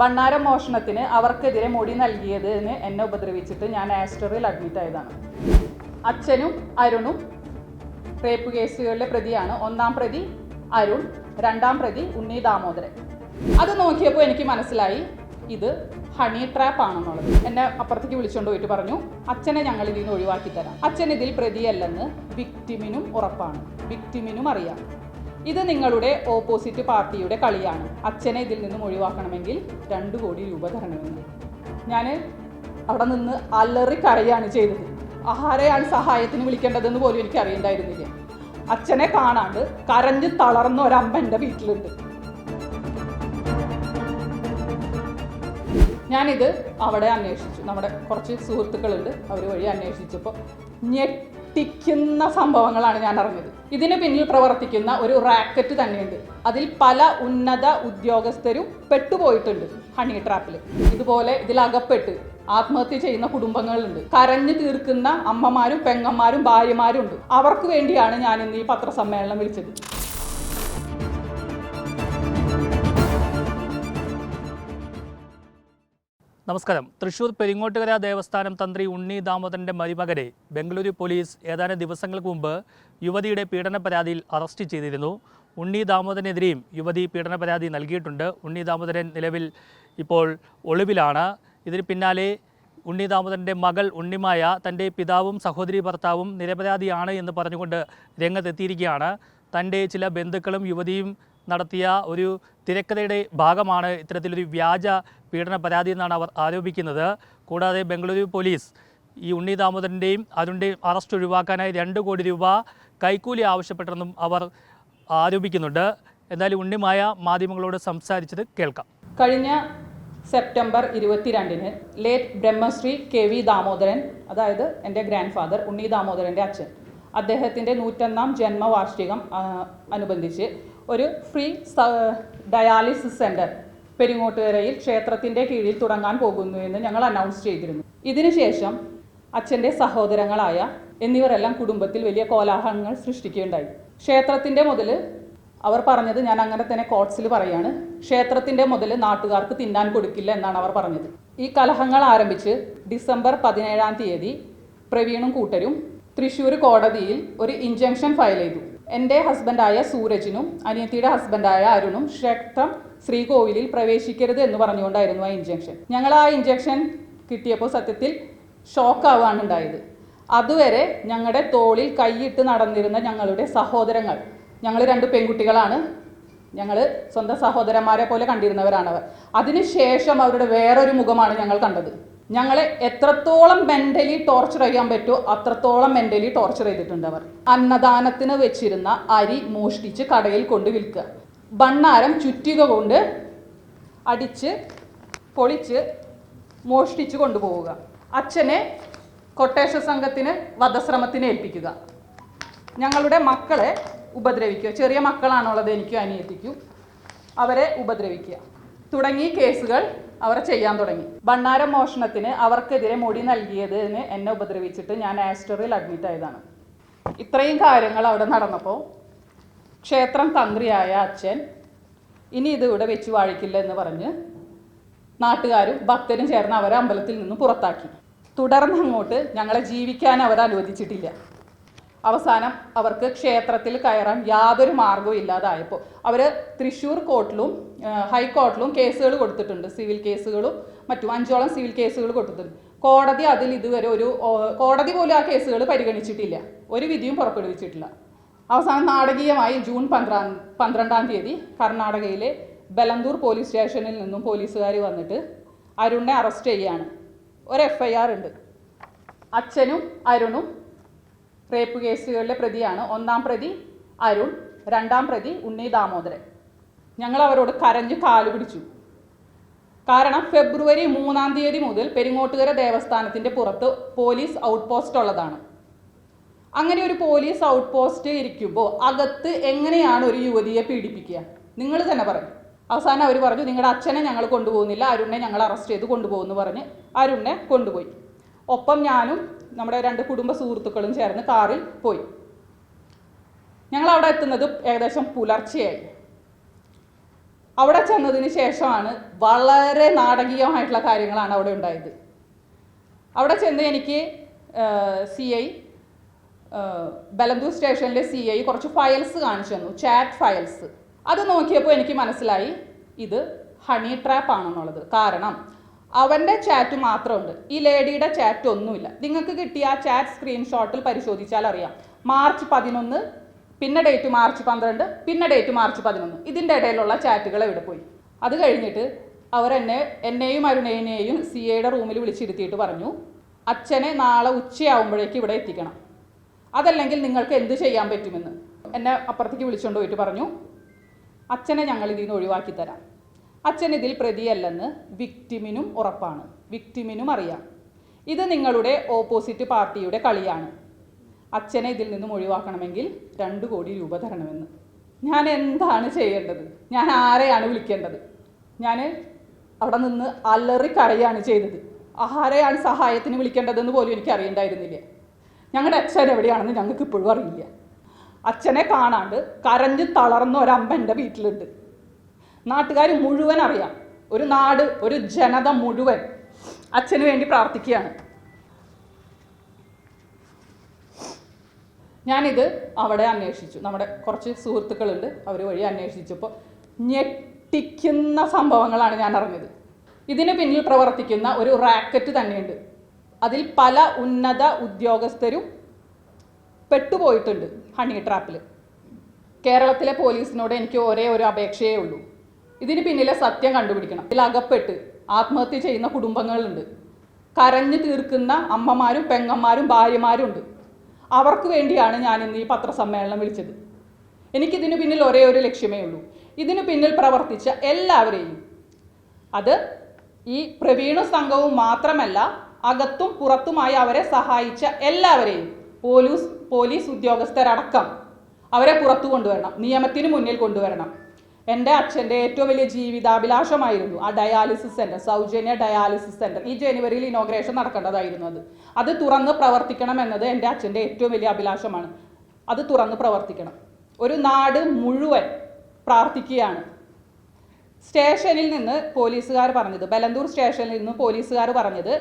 ബണ്ണാരം മോഷണത്തിന് അവർക്കെതിരെ മൊഴി നൽകിയതിന് എന്നെ ഉപദ്രവിച്ചിട്ട് ഞാൻ ആസ്റ്ററിൽ അഡ്മിറ്റ് ആയതാണ്. അച്ഛനും അരുണും റേപ്പ് കേസുകളിലെ പ്രതിയാണ്. ഒന്നാം പ്രതി അരുൺ രണ്ടാം പ്രതി ഉണ്ണി ദാമോദരൻ. അത് നോക്കിയപ്പോൾ എനിക്ക് മനസ്സിലായി ഇത് ഹണി ട്രാപ്പ് ആണെന്നുള്ളത്. എന്നെ അപ്പുറത്തേക്ക് വിളിച്ചുകൊണ്ട് പോയിട്ട് പറഞ്ഞു അച്ഛനെ ഞങ്ങൾ ഇതിൽ നിന്ന് ഒഴിവാക്കി തരാം. അച്ഛൻ ഇതിൽ പ്രതിയല്ലെന്ന് വിക്ടിമിനും ഉറപ്പാണ്. വിക്ടിമിനും അറിയാം. ഇത് നിങ്ങളുടെ ഓപ്പോസിറ്റ് പാർട്ടിയുടെ കളിയാണ്. അച്ഛനെ ഇതിൽ നിന്നും ഒഴിവാക്കണമെങ്കിൽ രണ്ട് കോടി രൂപ തരണമെന്ന്. ഞാൻ അവിടെ നിന്ന് അലറി കരയാണ് ചെയ്തത്. ആരെയാണ് സഹായത്തിന് വിളിക്കേണ്ടതെന്ന് പോലും എനിക്ക് അറിയണ്ടായിരുന്നില്ല. അച്ഛനെ കാണാണ്ട് കരഞ്ഞ് തളർന്ന ഒരമ്മ എന്റെ വീട്ടിലുണ്ട്. ഞാനിത് അവിടെ അന്വേഷിച്ചു. നമ്മുടെ കുറച്ച് സുഹൃത്തുക്കളുണ്ട്. അവർ വഴി അന്വേഷിച്ചപ്പോൾ ഞെട്ടിക്കുന്ന സംഭവങ്ങളാണ് ഞാൻ അറിഞ്ഞത്. ഇതിന് പിന്നിൽ പ്രവർത്തിക്കുന്ന ഒരു റാക്കറ്റ് തന്നെയുണ്ട്. അതിൽ പല ഉന്നത ഉദ്യോഗസ്ഥരും പെട്ടുപോയിട്ടുണ്ട് ഹണി ട്രാപ്പിൽ ഇതുപോലെ ഇതിൽ അകപ്പെട്ട് ആത്മഹത്യ ചെയ്യുന്ന കുടുംബങ്ങളുണ്ട്. കരഞ്ഞു തീർക്കുന്ന അമ്മമാരും പെങ്ങന്മാരും ഭാര്യമാരും ഉണ്ട്. അവർക്ക് വേണ്ടിയാണ് ഞാൻ ഇന്ന് ഈ പത്രസമ്മേളനം വിളിച്ചത്. നമസ്കാരം. തൃശൂർ പെരിങ്ങോട്ടുകര ദേവസ്ഥാനം തന്ത്രി ഉണ്ണി ദാമോദരന്റെ മരുമകനെ ബംഗളൂരു പോലീസ് ഏതാനും ദിവസങ്ങൾക്ക് മുമ്പ് യുവതിയുടെ പീഡന പരാതിയിൽ അറസ്റ്റ് ചെയ്തിരുന്നു. ഉണ്ണി ദാമോദരനെതിരെയും യുവതി പീഡന പരാതി നൽകിയിട്ടുണ്ട്. ഉണ്ണി ദാമോദരൻ നിലവിൽ ഇപ്പോൾ ഒളിവിലാണ്. ഇതിന് പിന്നാലെ ഉണ്ണി ദാമോദരന്റെ മകൾ ഉണ്ണിമായ തന്റെ പിതാവും സഹോദരി ഭർത്താവും നിരപരാധിയാണ് എന്ന് പറഞ്ഞുകൊണ്ട് രംഗത്തെത്തിയിരിക്കുകയാണ്. തന്റെ ചില ബന്ധുക്കളും യുവതിയും നടത്തിയ ഒരു തിരക്കഥയുടെ ഭാഗമാണ് ഇത്തരത്തിലൊരു വ്യാജ പീഡന പരാതി എന്നാണ് അവർ ആരോപിക്കുന്നത്. കൂടാതെ ബംഗളൂരു പോലീസ് ഈ ഉണ്ണി ദാമോദരന്റെയും അരുണിന്റെയും അറസ്റ്റ് ഒഴിവാക്കാനായി രണ്ട് കോടി രൂപ കൈക്കൂലി ആവശ്യപ്പെട്ടെന്നും അവർ ആരോപിക്കുന്നുണ്ട്. എന്തായാലും ഉണ്ണിമായ മാധ്യമങ്ങളോട് സംസാരിച്ചത് കേൾക്കാം. കഴിഞ്ഞ സെപ്റ്റംബർ ഇരുപത്തിരണ്ടിന് late Brahmashri K V Damodaran അതായത് എന്റെ ഗ്രാൻഡ് ഫാദർ ഉണ്ണി ദാമോദരന്റെ അച്ഛൻ അദ്ദേഹത്തിന്റെ നൂറ്റൊന്നാം ജന്മവാർഷികം അനുബന്ധിച്ച് ഒരു ഫ്രീ ഡയാലിസിസ് സെന്റർ പെരിങ്ങോട്ടുകരയിൽ ക്ഷേത്രത്തിന്റെ കീഴിൽ തുടങ്ങാൻ പോകുന്നു എന്ന് ഞങ്ങൾ അനൗൺസ് ചെയ്തിരുന്നു. ഇതിനുശേഷം അച്ഛന്റെ സഹോദരങ്ങളായ എന്നിവരെല്ലാം കുടുംബത്തിൽ വലിയ കോലാഹലങ്ങൾ സൃഷ്ടിക്കുകയുണ്ടായി. ക്ഷേത്രത്തിന്റെ മുതൽ അവർ പറഞ്ഞത് ഞാൻ അങ്ങനെ തന്നെ കോട്ട്സിൽ പറയാണ്. ക്ഷേത്രത്തിന്റെ മുതൽ നാട്ടുകാർക്ക് തിന്നാൻ കൊടുക്കില്ല എന്നാണ് അവർ പറഞ്ഞത്. ഈ കലഹങ്ങൾ ആരംഭിച്ച് ഡിസംബർ പതിനേഴാം തീയതി പ്രവീണും കൂട്ടരും തൃശ്ശൂർ കോടതിയിൽ ഒരു ഇഞ്ചക്ഷൻ ഫയൽ ചെയ്തു. എന്റെ ഹസ്ബൻഡായ സൂരജിനും അനിയത്തിയുടെ ഹസ്ബൻഡായ അരുണും ക്ഷേത്രം ശ്രീകോവിലിൽ പ്രവേശിക്കരുത് എന്ന് പറഞ്ഞുകൊണ്ടായിരുന്നു ആ ഇഞ്ചക്ഷൻ ഞങ്ങൾ ആ ഇഞ്ചക്ഷൻ കിട്ടിയപ്പോൾ സത്യത്തിൽ ഷോക്ക് ഉണ്ടായത്. അതുവരെ ഞങ്ങളുടെ തോളിൽ കൈയിട്ട് നടന്നിരുന്ന ഞങ്ങളുടെ സഹോദരങ്ങൾ ഞങ്ങൾ രണ്ട് പെൺകുട്ടികളാണ് ഞങ്ങൾ സ്വന്തം സഹോദരന്മാരെ പോലെ കണ്ടിരുന്നവരാണവർ. അതിനുശേഷം അവരുടെ വേറൊരു മുഖമാണ് ഞങ്ങൾ കണ്ടത്. ഞങ്ങളെ എത്രത്തോളം മെന്റലി ടോർച്ചർ ചെയ്യാൻ പറ്റുമോ അത്രത്തോളം മെന്റലി ടോർച്ചർ ചെയ്തിട്ടുണ്ട് അവർ. അന്നദാനത്തിന് വെച്ചിരുന്ന അരി മോഷ്ടിച്ച് കടയിൽ കൊണ്ട് വിൽക്കുക. ബണ്ണാരം ചുറ്റിക കൊണ്ട് അടിച്ച് പൊളിച്ച് മോഷ്ടിച്ച് കൊണ്ടുപോവുക. അച്ഛനെ കൊട്ടേഷ സംഘത്തിന് വധശ്രമത്തിന് ഏൽപ്പിക്കുക. ഞങ്ങളുടെ മക്കളെ ഉപദ്രവിക്കുക. ചെറിയ മക്കളാണുള്ളത് എനിക്കും അനിയത്തിക്കും. അവരെ ഉപദ്രവിക്കുക. തുടങ്ങി കേസുകൾ അവർ ചെയ്യാൻ തുടങ്ങി. ഭണ്ണാര മോഷണത്തിന് അവർക്കെതിരെ മൊഴി നൽകിയതിന് എന്നെ ഉപദ്രവിച്ചിട്ട് ഞാൻ ആസ്റ്ററിൽ അഡ്മിറ്റ് ആയതാണ്. ഇത്രയും കാര്യങ്ങൾ അവിടെ നടന്നപ്പോൾ ക്ഷേത്രം തന്ത്രിയായ അച്ഛൻ ഇനി ഇത് ഇവിടെ വെച്ച് വാഴിക്കില്ല എന്ന് പറഞ്ഞ് നാട്ടുകാരും ഭക്തരും ചേർന്ന് അവരെ അമ്പലത്തിൽ നിന്ന് പുറത്താക്കി. തുടർന്ന് അങ്ങോട്ട് ഞങ്ങളെ ജീവിക്കാൻ അവർ അനുവദിച്ചിട്ടില്ല. അവസാനം അവർക്ക് ക്ഷേത്രത്തിൽ കയറാൻ യാതൊരു മാർഗവും ഇല്ലാതായപ്പോൾ അവർ തൃശ്ശൂർ കോർട്ടിലും ഹൈക്കോർട്ടിലും കേസുകൾ കൊടുത്തിട്ടുണ്ട്. സിവിൽ കേസുകളും മറ്റും അഞ്ചോളം സിവിൽ കേസുകൾ കൊടുത്തിട്ടുണ്ട്. കോടതി അതിൽ ഇതുവരെ ഒരു കോടതി പോലും ആ കേസുകൾ പരിഗണിച്ചിട്ടില്ല. ഒരു വിധിയും പുറപ്പെടുവിച്ചിട്ടില്ല. അവസാനം നാടകീയമായി ജൂൺ പന്ത്രണ്ട് പന്ത്രണ്ടാം തീയതി കർണാടകയിലെ ബലന്തൂർ പോലീസ് സ്റ്റേഷനിൽ നിന്നും പോലീസുകാർ വന്നിട്ട് അരുണിനെ അറസ്റ്റ് ചെയ്യുകയാണ് ഒരു എഫ് ഐ ആർ ഉണ്ട്. അച്ഛനും അരുണും റേപ്പ് കേസുകളിലെ പ്രതിയാണ്. ഒന്നാം പ്രതി അരുൺ രണ്ടാം പ്രതി ഉണ്ണി ദാമോദരൻ. ഞങ്ങൾ അവരോട് കരഞ്ഞു കാലു പിടിച്ചു. കാരണം ഫെബ്രുവരി മൂന്നാം തീയതി മുതൽ പെരിങ്ങോട്ടുകര ദേവസ്ഥാനത്തിന്റെ പുറത്ത് പോലീസ് ഔട്ട് പോസ്റ്റ് ഉള്ളതാണ്. അങ്ങനെ ഒരു പോലീസ് ഔട്ട് പോസ്റ്റ് ഇരിക്കുമ്പോൾ അകത്ത് എങ്ങനെയാണ് ഒരു യുവതിയെ പീഡിപ്പിക്കുക? നിങ്ങൾ തന്നെ പറയും. അവസാനം അവർ പറഞ്ഞു നിങ്ങളുടെ അച്ഛനെ ഞങ്ങൾ കൊണ്ടുപോകുന്നില്ല അരുണിനെ ഞങ്ങൾ അറസ്റ്റ് ചെയ്ത് കൊണ്ടുപോകുമെന്ന് പറഞ്ഞ് അരുണിനെ കൊണ്ടുപോയി. ഒപ്പം ഞാനും നമ്മുടെ രണ്ട് കുടുംബ സുഹൃത്തുക്കളും ചേർന്ന് കാറിൽ പോയി. ഞങ്ങൾ അവിടെ എത്തുന്നത് ഏകദേശം പുലർച്ചെയായി. അവിടെ ചെന്നതിന് ശേഷമാണ് വളരെ നാടകീയമായിട്ടുള്ള കാര്യങ്ങളാണ് അവിടെ ഉണ്ടായത്. അവിടെ ചെന്ന് എനിക്ക് സി ഐ ബലന്തൂർ സ്റ്റേഷനിലെ സി ഐ കുറച്ച് ഫയൽസ് കാണിച്ചു തന്നു ചാറ്റ് ഫയൽസ്. അത് നോക്കിയപ്പോൾ എനിക്ക് മനസ്സിലായി ഇത് ഹണി ട്രാപ്പ് ആണെന്നുള്ളത്. കാരണം അവന്റെ ചാറ്റ് മാത്രമുണ്ട്. ഈ ലേഡിയുടെ ചാറ്റ് ഒന്നുമില്ല. നിങ്ങൾക്ക് കിട്ടിയ ആ ചാറ്റ് സ്ക്രീൻഷോട്ടിൽ പരിശോധിച്ചാൽ അറിയാം. മാർച്ച് പതിനൊന്ന് പിന്നെ ഡേറ്റ് മാർച്ച് പന്ത്രണ്ട് പിന്നെ ഡേറ്റ് മാർച്ച് പതിനൊന്ന്. ഇതിന്റെ ഇടയിലുള്ള ചാറ്റുകൾ എവിടെ പോയി? അത് കഴിഞ്ഞിട്ട് അവർ എന്നെ എന്നെയും അരുണേനെയും സി എയുടെ റൂമിൽ വിളിച്ചിരുത്തിയിട്ട് പറഞ്ഞു അച്ഛനെ നാളെ ഉച്ചയാവുമ്പോഴേക്ക് ഇവിടെ എത്തിക്കണം. അതല്ലെങ്കിൽ നിങ്ങൾക്ക് എന്ത് ചെയ്യാൻ പറ്റുമെന്ന്. എന്നെ അപ്പുറത്തേക്ക് വിളിച്ചുകൊണ്ട് പോയിട്ട് പറഞ്ഞു അച്ഛനെ ഞങ്ങൾ ഇതിൽ നിന്ന് ഒഴിവാക്കി തരാം. അച്ഛൻ ഇതിൽ പ്രതിയല്ലെന്ന് വിക്ടിമിനും ഉറപ്പാണ്. വിക്ടിമിനും അറിയാം. ഇത് നിങ്ങളുടെ ഓപ്പോസിറ്റ് പാർട്ടിയുടെ കളിയാണ്. അച്ഛനെ ഇതിൽ നിന്നും ഒഴിവാക്കണമെങ്കിൽ രണ്ട് കോടി രൂപ തരണമെന്ന്. ഞാൻ എന്താണ് ചെയ്യേണ്ടത്? ഞാൻ ആരെയാണ് വിളിക്കേണ്ടത്? ഞാൻ അവിടെ നിന്ന് അലറി ചെയ്തത്. ആരെയാണ് സഹായത്തിന് വിളിക്കേണ്ടതെന്ന് പോലും എനിക്ക് അറിയണ്ടായിരുന്നില്ല. ഞങ്ങളുടെ അച്ഛൻ എവിടെയാണെന്ന് ഞങ്ങൾക്ക് ഇപ്പോഴും അറിയില്ല. അച്ഛനെ കാണാണ്ട് കരഞ്ഞ് തളർന്ന ഒരമ്മ എന്റെ വീട്ടിലുണ്ട്. നാട്ടുകാർ മുഴുവൻ അറിയാം. ഒരു നാട് ഒരു ജനത മുഴുവൻ അച്ഛന് വേണ്ടി പ്രാർത്ഥിക്കുകയാണ്. ഞാനിത് അവിടെ അന്വേഷിച്ചു. നമ്മുടെ കുറച്ച് സുഹൃത്തുക്കളുണ്ട് അവർ വഴി അന്വേഷിച്ചപ്പോൾ ഞെട്ടിക്കുന്ന സംഭവങ്ങളാണ് ഞാൻ അറിഞ്ഞത്. ഇതിന് പിന്നിൽ പ്രവർത്തിക്കുന്ന ഒരു റാക്കറ്റ് തന്നെയുണ്ട്. അതിൽ പല ഉന്നത ഉദ്യോഗസ്ഥരും പെട്ടുപോയിട്ടുണ്ട് ഹണി ട്രാപ്പിൽ കേരളത്തിലെ പോലീസിനോട് എനിക്ക് ഒരേ ഒരു അപേക്ഷയേ ഉള്ളൂ. ഇതിന് പിന്നിലെ സത്യം കണ്ടുപിടിക്കണം. ഇതിൽ അകപ്പെട്ട് ആത്മഹത്യ ചെയ്യുന്ന കുടുംബങ്ങളുണ്ട്. കരഞ്ഞു തീർക്കുന്ന അമ്മമാരും പെങ്ങന്മാരും ഭാര്യമാരും ഉണ്ട്. അവർക്ക് വേണ്ടിയാണ് ഞാൻ ഇന്ന് ഈ പത്രസമ്മേളനം വിളിച്ചത്. എനിക്കിതിനു പിന്നിൽ ഒരേ ഒരു ലക്ഷ്യമേ ഉള്ളൂ. ഇതിനു പിന്നിൽ പ്രവർത്തിച്ച എല്ലാവരെയും. അത് ഈ പ്രവീണ സംഘവും മാത്രമല്ല അകത്തും പുറത്തുമായി അവരെ സഹായിച്ച എല്ലാവരെയും പോലീസ് പോലീസ് ഉദ്യോഗസ്ഥരടക്കം അവരെ പുറത്തു കൊണ്ടുവരണം. നിയമത്തിന് മുന്നിൽ കൊണ്ടുവരണം. എന്റെ അച്ഛന്റെ ഏറ്റവും വലിയ ജീവിതാഭിലാഷമായിരുന്നു ആ ഡയാലിസിസ് സെന്റർ സൗജന്യ ഡയാലിസിസ് സെന്റർ ഈ ജനുവരിയിൽ ഇനോഗ്രേഷൻ നടക്കേണ്ടതായിരുന്നു അത്. അത് തുറന്ന് പ്രവർത്തിക്കണം എന്നത് എന്റെ അച്ഛന്റെ ഏറ്റവും വലിയ അഭിലാഷമാണ്. അത് തുറന്ന് പ്രവർത്തിക്കണം. ഒരു നാട് മുഴുവൻ പ്രാർത്ഥിക്കുകയാണ്. സ്റ്റേഷനിൽ നിന്ന് പോലീസുകാർ പറഞ്ഞത് ബലന്തൂർ സ്റ്റേഷനിൽ നിന്ന് പോലീസുകാർ പറഞ്ഞത്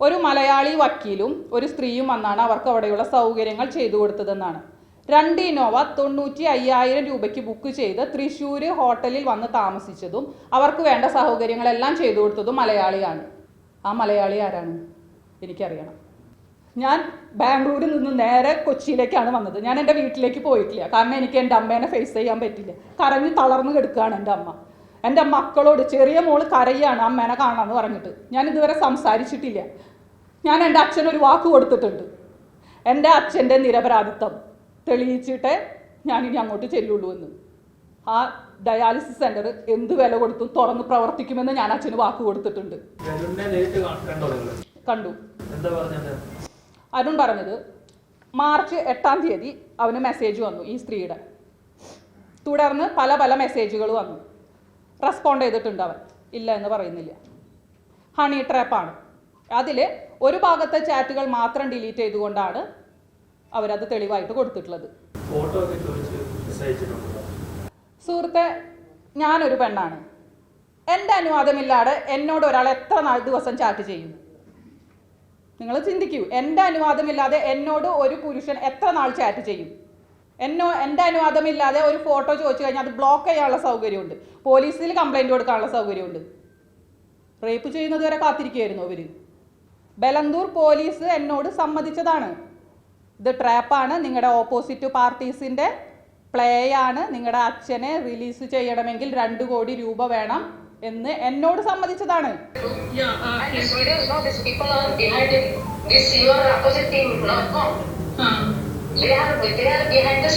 ഒരു മലയാളി വക്കീലും ഒരു സ്ത്രീയും വന്നാണ് അവർക്ക് അവിടെയുള്ള സൗകര്യങ്ങൾ ചെയ്തു കൊടുത്തതെന്നാണ്. രണ്ട് ഇന്നോവ തൊണ്ണൂറ്റി അയ്യായിരം രൂപയ്ക്ക് ബുക്ക് ചെയ്ത് തൃശ്ശൂർ ഹോട്ടലിൽ വന്ന് താമസിച്ചതും അവർക്ക് വേണ്ട സൗകര്യങ്ങളെല്ലാം ചെയ്തു കൊടുത്തതും മലയാളിയാണ്. ആ മലയാളി ആരാണ്? എനിക്കറിയണം. ഞാൻ ബാംഗ്ലൂരിൽ നിന്ന് നേരെ കൊച്ചിയിലേക്കാണ് വന്നത്. ഞാൻ എന്റെ വീട്ടിലേക്ക് പോയിട്ടില്ല. കാരണം എനിക്ക് എന്റെ അമ്മേനെ ഫേസ് ചെയ്യാൻ പറ്റില്ല. കരഞ്ഞ് തളർന്നു കിടക്കുകയാണ് എന്റെ അമ്മ. എന്റെ മക്കളോട് ചെറിയ മോൾ കരയാണ് അമ്മേനെ കാണാമെന്ന് പറഞ്ഞിട്ട്. ഞാൻ ഇതുവരെ സംസാരിച്ചിട്ടില്ല. ഞാൻ എന്റെ അച്ഛനൊരു വാക്ക് കൊടുത്തിട്ടുണ്ട്. എന്റെ അച്ഛന്റെ നിരപരാധിത്വം. തെളിയിച്ചിട്ടേ ഞാനിനി അങ്ങോട്ട് ചെല്ലുള്ളൂ എന്ന്. ആ ഡയാലിസിസ് സെന്റർ എന്ത് വില കൊടുത്തും തുറന്ന് പ്രവർത്തിക്കുമെന്ന് ഞാൻ അച്ഛന് വാക്ക് കൊടുത്തിട്ടുണ്ട്. കണ്ടോ അരുൺ പറഞ്ഞത് മാർച്ച് എട്ടാം തീയതി അവന് മെസ്സേജ് വന്നു ഈ സ്ത്രീയുടെ. തുടർന്ന് പല പല മെസ്സേജുകൾ വന്നു. റെസ്പോണ്ട് ചെയ്തിട്ടുണ്ട് അവൻ. ഇല്ല എന്ന് പറയുന്നില്ല. ഹണി ട്രാപ്പാണ് അതിൽ ഒരു ഭാഗത്തെ ചാറ്റുകൾ മാത്രം ഡിലീറ്റ് ചെയ്തുകൊണ്ടാണ് അവരത് തെളിവായിട്ട് കൊടുത്തിട്ടുള്ളത്. സുഹൃത്തെ ഞാനൊരു പെണ്ണാണ്. എന്റെ അനുവാദമില്ലാതെ എന്നോട് ഒരാൾ എത്ര നാൾ ദിവസം ചാറ്റ് ചെയ്യും? നിങ്ങൾ ചിന്തിക്കൂ എന്റെ അനുവാദമില്ലാതെ എന്നോട് ഒരു പുരുഷൻ എത്ര നാൾ ചാറ്റ് ചെയ്യും? എന്നോ എന്റെ അനുവാദമില്ലാതെ ഒരു ഫോട്ടോ ചോദിച്ചു കഴിഞ്ഞാൽ അത് ബ്ലോക്ക് ചെയ്യാനുള്ള സൗകര്യമുണ്ട്. പോലീസിൽ കംപ്ലൈന്റ് കൊടുക്കാനുള്ള സൗകര്യമുണ്ട്. റേപ്പ് ചെയ്യുന്നത് വരെ കാത്തിരിക്കുകയായിരുന്നു അവർ ബലന്തൂർ പോലീസ് എന്നോട് സമ്മതിച്ചതാണ്. ഇത് ട്രാപ്പാണ്. നിങ്ങളുടെ ഓപ്പോസിറ്റ് പാർട്ടീസിന്റെ പ്ലേ ആണ് നിങ്ങളുടെ അച്ഛനെ റിലീസ് ചെയ്യണമെങ്കിൽ രണ്ട് കോടി രൂപ വേണം എന്ന് എന്നോട് സമ്മതിച്ചതാണ്.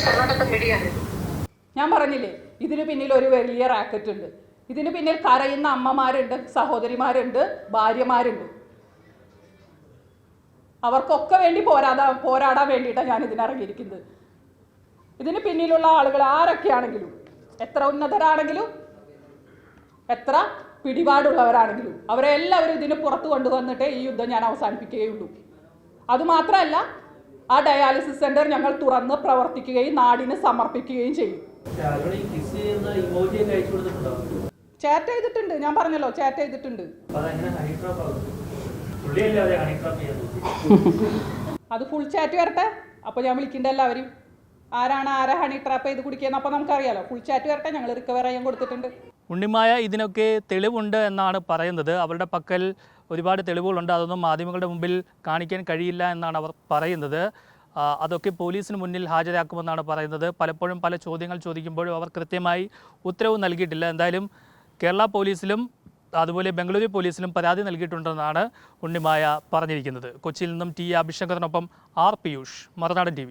Karnataka media. ഞാൻ പറഞ്ഞില്ലേ ഇതിന് പിന്നിൽ ഒരു വലിയ റാക്കറ്റ് ഉണ്ട്. ഇതിന് പിന്നിൽ കരയുന്ന അമ്മമാരുണ്ട് സഹോദരിമാരുണ്ട് ഭാര്യമാരുണ്ട്. അവർക്കൊക്കെ വേണ്ടി പോരാടാ പോരാടാൻ വേണ്ടിയിട്ടാണ് ഞാൻ ഇതിനിറങ്ങിയിരിക്കുന്നത് ഇതിന് പിന്നിലുള്ള ആളുകൾ ആരൊക്കെയാണെങ്കിലും എത്ര ഉന്നതരാണെങ്കിലും എത്ര പിടിപാടുള്ളവരാണെങ്കിലും അവരെ എല്ലാവരും ഇതിന് പുറത്തു കൊണ്ടുവന്നിട്ടേ ഈ യുദ്ധം ഞാൻ അവസാനിപ്പിക്കുകയുള്ളൂ. അതുമാത്രമല്ല ആ ഡയാലിസിസ് സെന്റർ ഞങ്ങൾ തുറന്ന് പ്രവർത്തിക്കുകയും നാടിന് സമർപ്പിക്കുകയും ചെയ്യും. ചാറ്റ് ചെയ്തിട്ടുണ്ട് ഞാൻ പറഞ്ഞല്ലോ ചാറ്റ് ചെയ്തിട്ടുണ്ട്. അത് ഫുൾ ചാറ്റ് വരട്ടെ? അപ്പോൾ ഞാൻ വിളിക്കണ്ട എല്ലാവരും ആരാണ് ആരാ ഹണി ട്രാപ്പ് ചെയ്ത് കുടിക്കുന്നത് അപ്പോൾ നമുക്കറിയാലോ. ഫുൾ ചാറ്റ് വരട്ടെ? ഞങ്ങൾ റിക്കവർ ചെയ്യാൻ കൊടുത്തിട്ടുണ്ട്. ഉണ്ണിമായ ഇതിനൊക്കെ തെളിവുണ്ട് എന്നാണ് പറയുന്നത്. അവരുടെ പക്കൽ ഒരുപാട് തെളിവുകളുണ്ട്. അതൊന്നും മാധ്യമങ്ങളുടെ മുമ്പിൽ കാണിക്കാൻ കഴിയില്ല എന്നാണ് അവർ പറയുന്നത്. അതൊക്കെ പോലീസിന് മുന്നിൽ ഹാജരാക്കുമെന്നാണ് പറയുന്നത്. പലപ്പോഴും പല ചോദ്യങ്ങൾ ചോദിക്കുമ്പോഴും അവർ കൃത്യമായി ഉത്തരവ് നൽകിയിട്ടില്ല. എന്തായാലും കേരള പോലീസിലും അതുപോലെ ബംഗളൂരു പോലീസിലും പരാതി നൽകിയിട്ടുണ്ടെന്നാണ് ഉണ്ണിമായ പറഞ്ഞിരിക്കുന്നത്. കൊച്ചിയിൽ നിന്നും ടി അഭിഷേകത്തിനൊപ്പം ആർ പിയൂഷ് മറുനാടൻ ടി